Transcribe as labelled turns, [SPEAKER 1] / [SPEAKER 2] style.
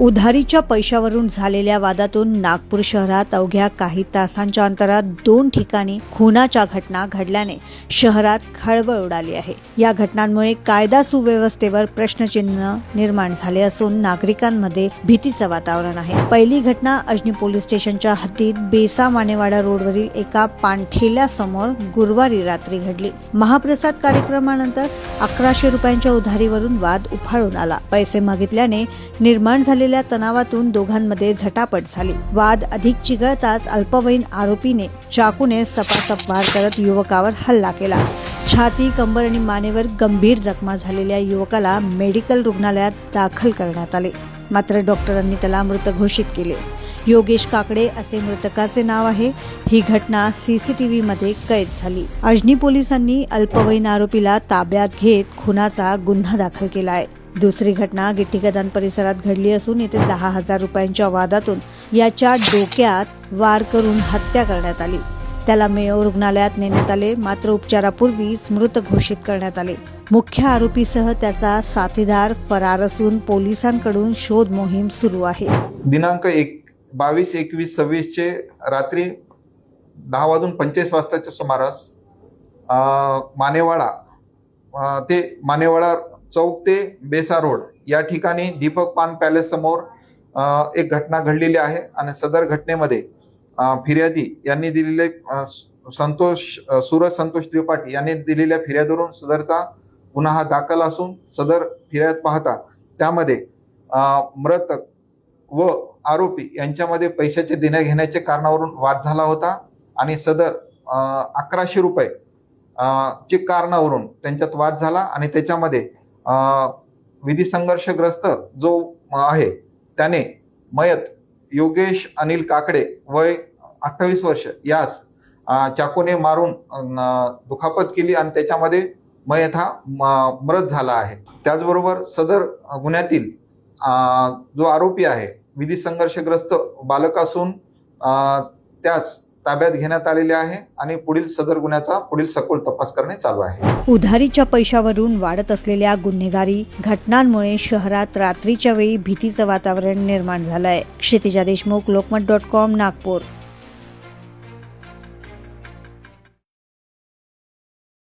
[SPEAKER 1] उधारीच्या पैशावरून झालेल्या वादातून नागपूर शहरात अवघ्या काही तासांच्या अंतरात दोन ठिकाणी खुनाच्या घटना घडल्याने शहरात खळबळ उडाली आहे. या घटनांमुळे कायदा सुव्यवस्थेवर प्रश्नचिन्ह निर्माण झाले असून नागरिकांमध्ये भीतीचं वातावरण आहे. पहिली घटना अजनी पोलीस स्टेशनच्या हद्दीत बेसा मानेवाडा रोडवरील एका पाणठेल्यासमोर गुरुवारी रात्री घडली. महाप्रसाद कार्यक्रमानंतर अकराशे रुपयांच्या उधारीवरून वाद उफाळून आला. पैसे मागितल्याने निर्माण झाले असलेल्या तणावातून दोघांमध्ये झटापट झाली. वाद अधिक चिघळताच अल्पवयीन आरोपीने चाकूने सपासप वार करत युवकावर हल्ला केला. छाती कंबर आणि मानेवर गंभीर जखमा झालेल्या युवकाला मेडिकल रुग्णालयात दाखल करण्यात आले. मात्र डॉक्टरांनी त्याला मृत घोषित केले. योगेश काकडे असे मृतकाचे नाव आहे. ही घटना सीसीटीव्ही मध्ये कैद झाली. अजनी पोलिसांनी अल्पवयीन आरोपीला ताब्यात घेत खुनाचा गुन्हा दाखल केला आहे. दुसरी घटना गिट्टीगदान परिसरात घडली असून येथे दहा हजार रुपयांच्या वादातून याच्या डोक्यात वार करून हत्या करण्यात आली. त्याला मेयो रुग्णालयात नेण्यात आले. मात्र उपचारापूर्वीच मृत घोषित करण्यात आले. मुख्य आरोपीसह त्याचा साथीदार फरार असून पोलिसांकडून शोध मोहीम सुरू आहे.
[SPEAKER 2] दिनांक एक बावीस एकवीस सव्वीसचे रात्री दहा वाजून पंचेचाळीस वाजताच्या सुमारास मानेवाडा ते मानेवाडा चौक ते बेसा रोड. या ठिकाणी दीपक पान पॅलेस समोर एक घटना घडलेली आहे आणि सदर घटनेमध्ये फिर्यादी यांनी दिलेले संतोष सूरज संतोष त्रिपाठी यांनी दिलेल्या फिर्यादीवरून सदरचा गुन्हा हा दाखल असून सदर फिर्याद पाहता त्यामध्ये मृत मृतक व आरोपी यांच्यामध्ये पैशाचे देण्या घेण्याच्या कारणावरून वाद झाला होता आणि सदर अकराशे रुपये चे कारणावरून त्यांच्यात वाद झाला आणि त्याच्यामध्ये विधी संघर्षग्रस्त जो आहे त्याने मयत योगेश अनिल काकडे वय अठ्ठावीस वर्ष यास चाकूने मारून दुखापत केली आणि त्याच्यामध्ये मयत हा म- मृत झाला आहे. त्याचबरोबर सदर गुन्ह्यातील जो आरोपी आहे विधी संघर्षग्रस्त बालक असून त्यास ताब्यात घेण्यात आलेले आहे आणि पुढील सदर गुन्ह्याचा पुढील सखोल तपास करणे चालू आहे.
[SPEAKER 1] उधारीच्या पैशावरून वाढत असलेल्या गुन्हेगारी घटनांमुळे शहरात रात्रीच्या वेळी भीतीचं वातावरण निर्माण झालंय. Kshitija Deshmukh Lokmat dot com Nagpur.